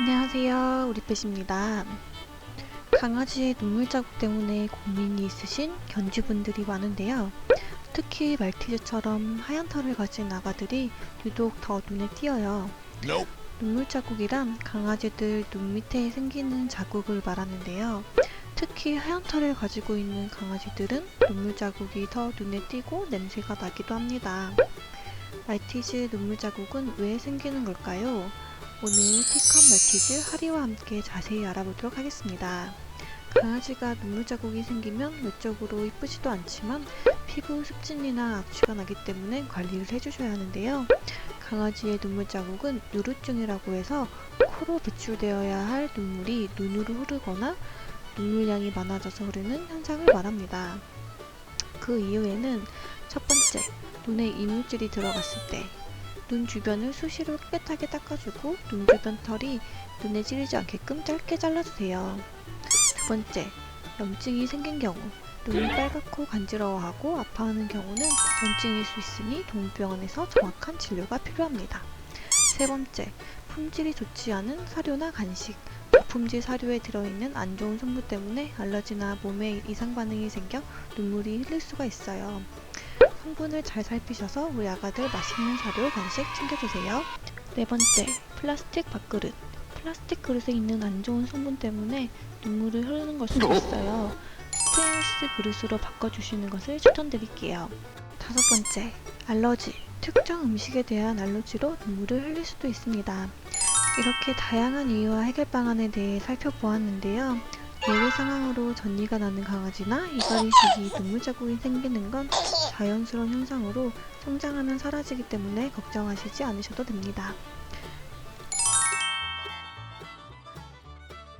안녕하세요. 우리펫입니다. 강아지의 눈물 자국 때문에 고민이 있으신 견주분들이 많은데요. 특히 말티즈처럼 하얀 털을 가진 아가들이 유독 더 눈에 띄어요. Nope. 눈물 자국이란 강아지들 눈 밑에 생기는 자국을 말하는데요. 특히 하얀 털을 가지고 있는 강아지들은 눈물 자국이 더 눈에 띄고 냄새가 나기도 합니다. 말티즈 눈물 자국은 왜 생기는 걸까요? 오늘 티컷 말티즈 하리와 함께 자세히 알아보도록 하겠습니다. 강아지가 눈물 자국이 생기면 외적으로 이쁘지도 않지만 피부 습진이나 악취가 나기 때문에 관리를 해주셔야 하는데요. 강아지의 눈물 자국은 누루증이라고 해서 코로 배출되어야 할 눈물이 눈으로 흐르거나 눈물량이 많아져서 흐르는 현상을 말합니다. 그 이유에는 첫 번째, 눈에 이물질이 들어갔을 때, 눈 주변을 수시로 깨끗하게 닦아주고 눈 주변 털이 눈에 찌르지 않게끔 짧게 잘라주세요. 두 번째, 염증이 생긴 경우, 눈이 빨갛고 간지러워하고 아파하는 경우는 염증일 수 있으니 동물병원에서 정확한 진료가 필요합니다. 세 번째, 품질이 좋지 않은 사료나 간식, 고품질 사료에 들어있는 안 좋은 성분 때문에 알러지나 몸에 이상 반응이 생겨 눈물이 흘릴 수가 있어요. 성분을 잘 살피셔서 우리 아가들 맛있는 사료, 간식 챙겨주세요. 네 번째, 플라스틱 밥그릇. 플라스틱 그릇에 있는 안 좋은 성분 때문에 눈물을 흐르는 걸 수도 있어요. 스테인리스 그릇으로 바꿔주시는 것을 추천드릴게요. 다섯 번째, 알러지. 특정 음식에 대한 알러지로 눈물을 흘릴 수도 있습니다. 이렇게 다양한 이유와 해결 방안에 대해 살펴보았는데요. 예외 상황으로 전이가 나는 강아지나 이갈이식이 눈물 자국이 생기는 건 자연스러운 현상으로 성장하면 사라지기 때문에 걱정하시지 않으셔도 됩니다.